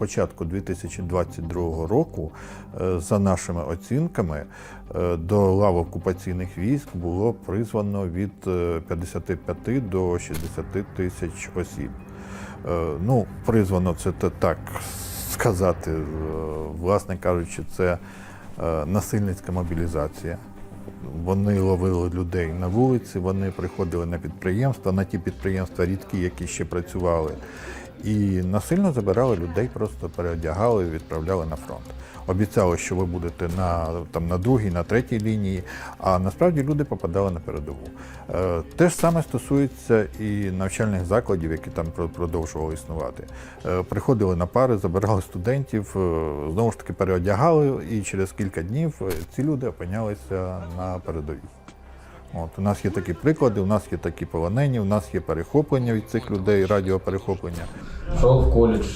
початку 2022 року, е, за нашими оцінками, е, до лав окупаційних військ було призвано від е, 55 до 60 тисяч осіб. Е, Ну, призвано це так сказати, е, власне кажучи, це е, насильницька мобілізація. Вони ловили людей на вулиці, вони приходили на підприємства, на ті підприємства рідкі, які ще працювали, і насильно забирали людей, просто переодягали відправляли на фронт. Обіцяли, що ви будете на, там, на другій, на третій лінії, а насправді люди попадали на передову. Е, те ж саме стосується і навчальних закладів, які там продовжували існувати. Е, приходили на пари, забирали студентів, е, знову ж таки переодягали, і через кілька днів ці люди опинялися на передовій. От, у нас є такі приклади, у нас є такі полонені, у нас є перехоплення від цих людей, радіоперехоплення. Шел в коледж.